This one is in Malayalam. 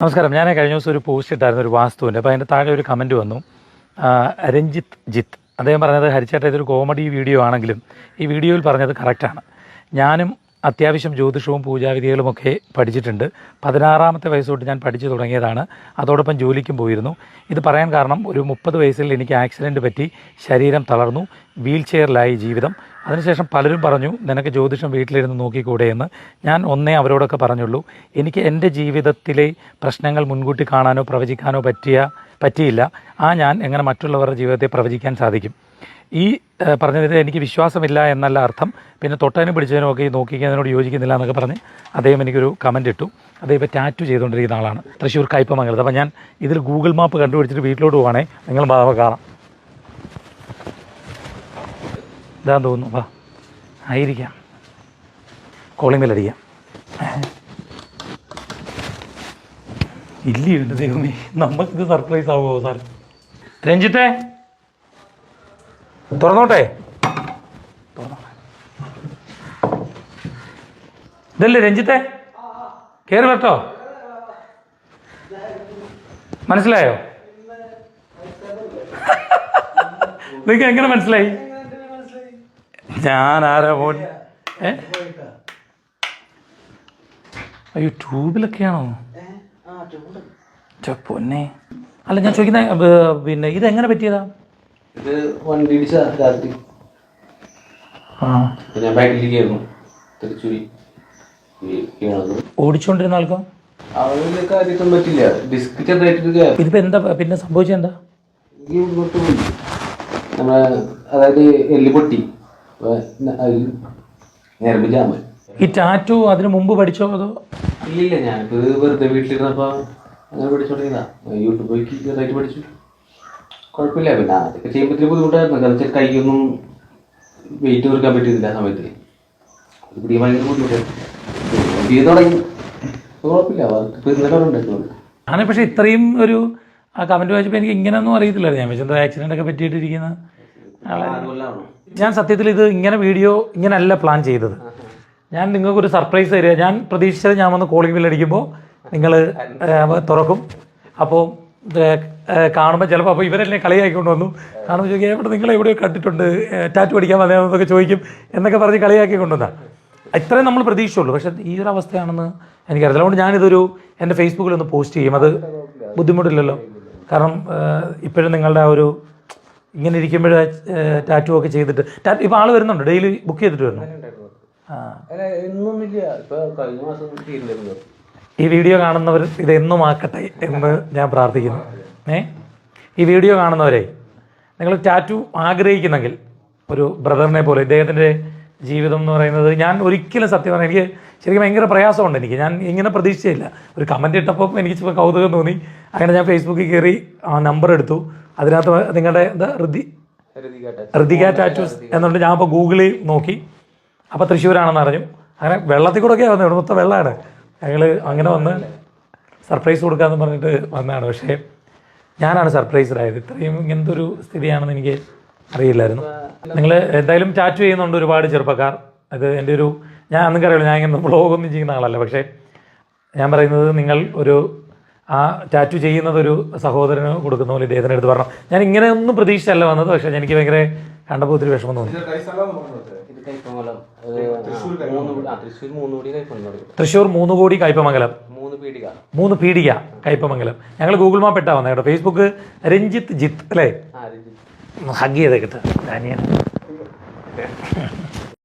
നമസ്കാരം. ഞാൻ കഴിഞ്ഞ ദിവസം ഒരു പോസ്റ്റ് ഇട്ടായിരുന്നു ഒരു വാസ്തുവിന്റെ. അപ്പോൾ അതിന്റെ താഴെ ഒരു കമന്റ് വന്നു. രഞ്ജിത്ത് ജിത്ത്. അദ്ദേഹം പറഞ്ഞത് ഹരിച്ചേട്ട ഇതൊരു കോമഡി വീഡിയോ ആണെങ്കിലും ഈ വീഡിയോയിൽ പറഞ്ഞത് കറക്റ്റാണ് ഞാനും അത്യാവശ്യം ജ്യോതിഷവും പൂജാവിധികളുമൊക്കെ പഠിച്ചിട്ടുണ്ട്. പതിനാറാമത്തെ വയസ്സ് തൊട്ട് ഞാൻ പഠിച്ചു തുടങ്ങിയതാണ്. അതോടൊപ്പം ജോലിക്കും പോയിരുന്നു. ഇത് പറയാൻ കാരണം ഒരു മുപ്പത് വയസ്സിൽ എനിക്ക് ആക്സിഡന്റ് പറ്റി ശരീരം തളർന്നു വീൽ ചെയറിലായി ജീവിതം. അതിനുശേഷം പലരും പറഞ്ഞു നിനക്ക് ജ്യോതിഷം വീട്ടിലിരുന്ന് നോക്കിക്കൂടെ എന്ന്. ഞാൻ ഒന്നേ അവരോടൊക്കെ പറഞ്ഞുള്ളൂ. എനിക്ക് എന്റെ ജീവിതത്തിലെ പ്രശ്നങ്ങൾ മുൻകൂട്ടി കാണാനോ പ്രവചിക്കാനോ പറ്റിയ പറ്റിയില്ല. ആ ഞാൻ എങ്ങനെ മറ്റുള്ളവരുടെ ജീവിതത്തെ പ്രവചിക്കാൻ സാധിക്കും? ഈ പറഞ്ഞതിന് എനിക്ക് വിശ്വാസമില്ല എന്നല്ല അർത്ഥം. പിന്നെ തൊട്ടതിനും പിടിച്ചതിനും ഒക്കെ നോക്കിക്കുന്നതിനോട് യോജിക്കുന്നില്ല എന്നൊക്കെ പറഞ്ഞ് അദ്ദേഹം എനിക്കൊരു കമന്റ് ഇട്ടു. അദ്ദേഹം ഇപ്പോൾ ടാറ്റു ചെയ്തുകൊണ്ടിരിക്കുന്ന ആളാണ്. തൃശ്ശൂർ കയ്പമംഗലത്ത്. അപ്പോൾ ഞാൻ ഇതിൽ ഗൂഗിൾ മാപ്പ് കണ്ടുപിടിച്ചിട്ട് വീട്ടിലോട്ട് പോവാണേ. നിങ്ങൾ ബാധ കാണാം. ഇതാന്ന് തോന്നുന്നു. വാ. ആയിരിക്കാം. കോളിംഗ് ബെല്ലടിക്കാം ഇല്ല എന്റെ ദൈവമേ. നമുക്കിത് സർപ്രൈസ് ആവുമോ സാർ രഞ്ജിത്തെ? തുറന്നോട്ടെ. ഇതല്ലേ രഞ്ജിത്തെ? കയറി വരട്ടോ മനസ്സിലായോ? നിങ്ങൾക്ക് എങ്ങനെ മനസ്സിലായി? ഞാൻ ആരാ പോ ഏ? അയ്യോ ട്യൂബിലൊക്കെയാണോ? പൊന്നെ. അല്ല ഞാൻ ചോദിക്കുന്ന പിന്നെ പിന്നെ ഇതെങ്ങനെ പറ്റിയതാ? ഇത് വണ്ടി ഇടിച്ച രാത്രി ആ. ഞാൻ ബാക്കിലിരിക്കായിരുന്നു തിരിച്ചുപോയി ഓടിച്ചോണ്ടിരുന്ന ആൾക്കോ? അവരുടെ കാര്യത്തൊന്നും പറ്റില്ല. ഡിസ്ക് ചെറുതായിട്ട് ഇതിപ്പോ എന്താ പിന്നെ സംഭവിച്ചത് എന്താ? ഇങ്ങോട്ട് പോയി. നമ്മളെ അതായത് എല്ല് പൊട്ടി. ഞരമ്പ് ജാമ് ഈ ടാറ്റു അതിന് മുമ്പ് പഠിച്ചോ അതോ? ഇല്ലില്ല ഞാനിപ്പോ വെറുതെ വീട്ടിലിരുന്നപ്പോ അങ്ങനെ പഠിച്ചോണ്ടിരുന്ന യൂട്യൂബ് ചെറുതായിട്ട് പഠിച്ചു. കുഴപ്പമില്ല. പിന്നെ അതൊക്കെ ചെയ്യുമ്പോൾ ഇത്തിരി ബുദ്ധിമുട്ടായിരുന്നു. കാരണം വെച്ചാൽ കൈയൊന്നും വെയിറ്റ് കൊടുക്കാൻ പറ്റിയില്ല ആ സമയത്ത്. അത് പിടിക്കാൻ ഭയങ്കര ബുദ്ധിമുട്ടായിരുന്നു ചെയ്ത് തുടങ്ങി. കുഴപ്പമില്ല. അവർക്ക് ഇന്നലെ ഉണ്ടായിട്ടുള്ളൂ ഞാൻ പക്ഷേ ഇത്രയും ഒരു ആ കമന്റ് വായിച്ചപ്പോൾ എനിക്ക് ഇങ്ങനെയൊന്നും അറിയത്തില്ലായിരുന്നു. ഞാൻ വെച്ചാൽ ആക്സിഡന്റ് ഒക്കെ പറ്റിയിട്ടിരിക്കുന്ന. ഞാൻ സത്യത്തിൽ ഇത് ഇങ്ങനെ വീഡിയോ ഇങ്ങനെയല്ല പ്ലാൻ ചെയ്തത്. ഞാൻ നിങ്ങൾക്കൊരു സർപ്രൈസ് തരിക. ഞാൻ പ്രതീക്ഷിച്ചത് ഞാൻ വന്ന് കോളിംഗ് ബില്ലടിക്കുമ്പോൾ നിങ്ങൾ തുറക്കും. അപ്പോൾ കാണുമ്പോൾ ചിലപ്പോൾ അപ്പോൾ ഇവരെന്നെ കളിയാക്കിക്കൊണ്ട് വന്നു. കാണുമ്പോൾ ചോദിക്കുക എവിടെ നിങ്ങൾ എവിടെയോ കണ്ടിട്ടുണ്ട്? ടാറ്റു അടിക്കാൻ പഠിക്കാൻ വന്നതെന്നൊക്കെ ചോദിക്കും എന്നൊക്കെ പറഞ്ഞ് കളിയാക്കി വന്നാൽ ഇത്രയും നമ്മൾ പ്രതീക്ഷിച്ചുള്ളൂ. പക്ഷേ ഈ ഒരു അവസ്ഥയാണെന്ന് എനിക്കറിയില്ല. അതുകൊണ്ട് ഞാനിതൊരു എന്റെ ഫേസ്ബുക്കിൽ ഒന്ന് പോസ്റ്റ് ചെയ്യും. അത് ബുദ്ധിമുട്ടില്ലല്ലോ. കാരണം ഇപ്പോഴും നിങ്ങളുടെ ആ ഒരു ഇങ്ങനെ ഇരിക്കുമ്പോൾ ടാറ്റു ഒക്കെ ചെയ്തിട്ട് ടാറ്റു ഇപ്പോൾ ആൾ വരുന്നുണ്ട്? ഡെയിലി ബുക്ക് ചെയ്തിട്ട് വരുന്നു? ആ അല്ല എന്നൊന്നുമില്ല ഇപ്പൊ കഴിഞ്ഞ മാസം ഈ വീഡിയോ കാണുന്നവർ ഇതെന്നും ആക്കട്ടെ എന്ന് ഞാൻ പ്രാർത്ഥിക്കുന്നു. ഏ? ഈ വീഡിയോ കാണുന്നവരെ നിങ്ങൾ ടാറ്റു ആഗ്രഹിക്കുന്നെങ്കിൽ ഒരു ബ്രദറിനെ പോലെ ഇദ്ദേഹത്തിന്റെ ജീവിതം എന്ന് പറയുന്നത് ഞാൻ ഒരിക്കലും സത്യം പറഞ്ഞാൽ എനിക്ക് ശരിക്കും ഭയങ്കര പ്രയാസമുണ്ട് എനിക്ക്. ഞാൻ ഇങ്ങനെ പ്രതീക്ഷിച്ചില്ല ഒരു കമന്റ് ഇട്ടപ്പോൾ എനിക്ക് കൗതുകം തോന്നി. അങ്ങനെ ഞാൻ ഫേസ്ബുക്കിൽ കയറി ആ നമ്പർ എടുത്തു. അതിനകത്ത് നിങ്ങളുടെ എന്താ ഋതി ഋതിക ടാറ്റൂസ് എന്നുണ്ട്. ഞാൻ അപ്പോൾ ഗൂഗിളിൽ നോക്കി. അപ്പോൾ തൃശ്ശൂരാണെന്ന് അറിഞ്ഞു. അങ്ങനെ വെള്ളത്തിൽ കൂടെ ഒക്കെ വന്നത് ഇവിടെ മൊത്തം വെള്ളമാണ്. ഞങ്ങൾ അങ്ങനെ വന്ന് സർപ്രൈസ് കൊടുക്കാന്ന് പറഞ്ഞിട്ട് വന്നതാണ്. പക്ഷേ ഞാനാണ് സർപ്രൈസ്ഡ് ആയത് ഇത്രയും ഇങ്ങനത്തെ ഒരു സ്ഥിതിയാണെന്ന് എനിക്ക് അറിയില്ലായിരുന്നു. നിങ്ങൾ എന്തായാലും ടാറ്റു ചെയ്യുന്നുണ്ട് ഒരുപാട് ചെറുപ്പക്കാർ. അത് എന്റെ ഒരു ഞാൻ അന്നും അറിയില്ല ഞാൻ ഇങ്ങനെ ബ്ലോഗൊന്നും ചെയ്യുന്ന ആളല്ല. പക്ഷേ ഞാൻ പറയുന്നത് നിങ്ങൾ ഒരു ആ ടാറ്റു ചെയ്യുന്നത് ഒരു സഹോദരന് കൊടുക്കുന്ന പോലെ ഇദ്ദേഹത്തിന്റെ അടുത്ത് പറഞ്ഞു. ഞാൻ ഇങ്ങനെ ഒന്നും പ്രതീക്ഷിച്ചല്ല വന്നത്. പക്ഷേ എനിക്ക് ഭയങ്കര കണ്ടപ്പോൾ ഒത്തിരി വിഷമം തോന്നി. തൃശ്ശൂർ മൂന്ന് കോടി കൈപ്പമംഗലം തൃശ്ശൂർ മൂന്ന് കോടി കയ്പമംഗലം മൂന്ന് പീടിക. കയ്പമംഗലം ഞങ്ങൾ ഗൂഗിൾ മാപ്പ് ഇട്ടാ വന്നേ കേട്ടോ. ഫേസ്ബുക്ക് രഞ്ജിത്ത് ജിത്ത് അല്ലേ? ആ രഞ്ജിത്ത്. ഹഗ് ചെയ്തേ കിട്ടുക. ഡാനിയൽ